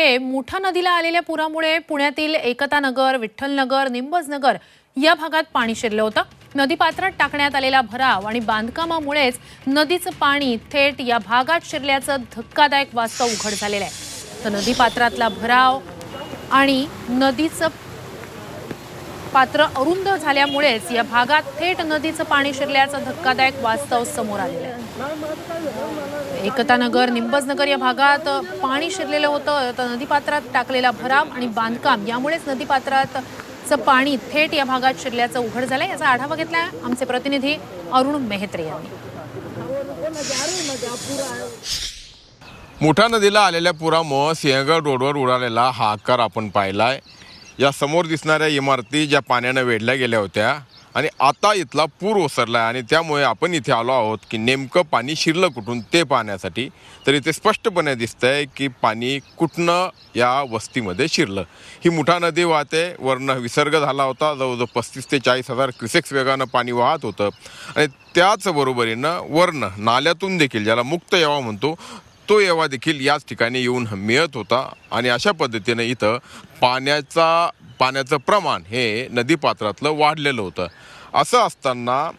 हे मुठा नदीला आलेल्या पुरामुळे पुण्यातील एकतानगर विठ्ठलनगर निंबजनगर या भागात पाणी शिरलं होतं. नदीपात्रात टाकण्यात आलेला भराव आणि बांधकामामुळेच नदीचं पाणी थेट या भागात शिरल्याचं धक्कादायक वास्तव उघड झालेलं आहे. तर नदीपात्रातला भराव आणि नदीचं पात्र अरुंद झाल्यामुळेच या भागात थेट नदीचं पाणी शिरल्याचं धक्कादायक वास्तव समोर आलेलं आहे. एकता नगर या भागात पाणी शिरलेलं होतं. तर नदीपात्रात टाकलेला भराव आणि बांधकाम यामुळेच नदीपात्रातचं पाणी थेट या भागात शिरल्याचं उघड झालं याचा आढावा घेतला आमचे प्रतिनिधी अरुण मेहत्रे यांनी. मोठ्या नदीला आलेल्या पुरामुळं सिंहगड रोडवर उडालेला हा आकार आपण पाहिलाय. या समोर दिसणाऱ्या इमारती ज्या पाण्यानं वेढल्या गेल्या होत्या आणि आता इथला पूर ओसरला आहे आणि त्यामुळे आपण इथे आलो आहोत की नेमकं पाणी शिरलं कुठून ते पाहण्यासाठी. तर इथे स्पष्टपणे दिसतंय की पाणी कुठनं या वस्तीमध्ये शिरलं. ही मुठा नदी वाहते वरनं विसर्ग झाला होता जवळजवळ पस्तीस ते चाळीस हजार क्रिसेक्स वेगानं पाणी वाहत होतं. आणि त्याचबरोबरीनं वर्ण वरनं नाल्यातून देखील ज्याला मुक्त यावा म्हणतो तो येवा देखील याच ठिकाणी येऊन मिळत होता. आणि अशा पद्धतीने इथं पाण्याचा पाण्याचं प्रमाण हे नदीपात्रातलं वाढलेलं होतं. असं असताना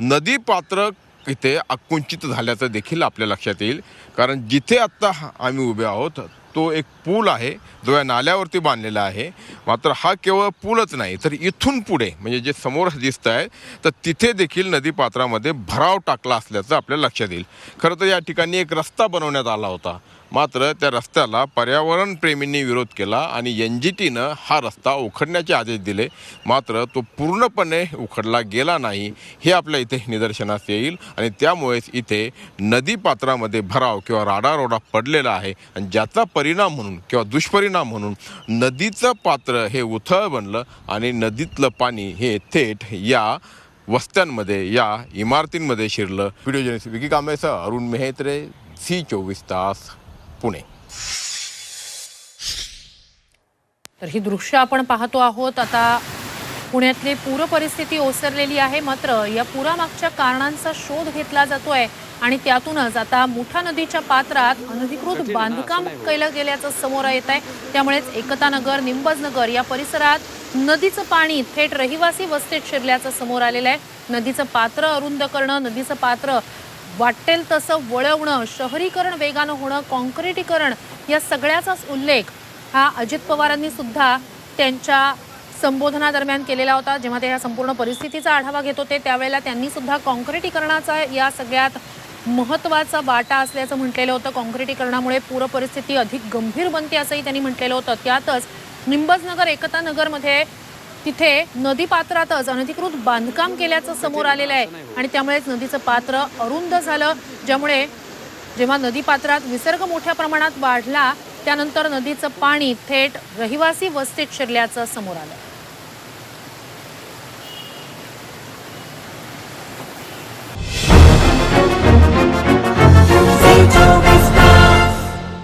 नदीपात्र इथे आकुंचित झाल्याचं देखील आपल्या लक्षात येईल. कारण जिथे आत्ता आम्ही उभे आहोत तो एक पूल आहे जो या नाल्यावरती बांधलेला आहे. मात्र हा केवळ पूलच नाही तर इथून पुढे म्हणजे जे समोर दिसत आहे तर तिथे देखील नदीपात्रामध्ये भराव टाकला असल्याचं आपल्या लक्षात येईल. खरं तर या ठिकाणी एक रस्ता बनवण्यात आला होता. मात्र त्या रस्त्याला पर्यावरणप्रेमींनी विरोध केला आणि एन जी टीनं हा रस्ता उखडण्याचे आदेश दिले. मात्र तो पूर्णपणे उखडला गेला नाही हे आपल्या इथे निदर्शनास येईल आणि त्यामुळेच इथे नदीपात्रामध्ये भराव किंवा राडारोडा पडलेला आहे आणि ज्याचा परिणाम म्हणून किंवा दुष्परिणाम म्हणून नदीचं पात्र हे उथळ बनलं आणि नदीतलं पाणी हे थेट या वस्त्यांमध्ये या इमारतींमध्ये शिरलं. व्हिडिओ जर्नलिस्ट विकी कांबळेसह अरुण मेहेत्रे सी चोवीस तास. पुणे. तर ही दृश्य आपण पाहतो आहोत. आता पुण्यातली पूर परिस्थिती ओसरलेली आहे. मात्र या पुरामागच्या कारणांचा शोध घेतला जातोय आणि त्यातूनच आता मुठा नदीच्या पात्रात अनधिकृत बांधकाम केलं गेल्याचं समोर येत आहे. त्यामुळेच एकता नगर निंबज नगर या परिसरात नदीचं पाणी थेट रहिवासी वस्तीत शिरल्याचं समोर आलेलं आहे. नदीचं पात्र अरुंद करणं नदीचं पात्र वाटेल तसं वळवणं शहरीकरण वेगानं होणं कॉन्क्रिटीकरण या सगळ्याचाच उल्लेख हा अजित पवारांनी सुद्धा त्यांच्या संबोधनादरम्यान केलेला होता. जेव्हा ते ह्या संपूर्ण परिस्थितीचा आढावा घेत होते त्यावेळेला त्यांनी सुद्धा कॉन्क्रिटीकरणाचा या सगळ्यात महत्त्वाचा वाटा असल्याचं म्हटलेलं होतं. कॉन्क्रिटीकरणामुळे पूरपरिस्थिती अधिक गंभीर बनते असंही त्यांनी म्हटलेलं होतं. त्यातच निंबजनगर एकता नगरमध्ये तिथे नदीपात्रातच अनधिकृत बांधकाम केल्याचं समोर आलेलं आहे. आणि त्यामुळेच नदीचं पात्र अरुंद झालं. ज्यामुळे जेव्हा नदीपात्रात विसर्ग मोठ्या प्रमाणात वाढला त्यानंतर नदीचं पाणी थेट रहिवासी वस्तीत शिरल्याचं समोर आलं.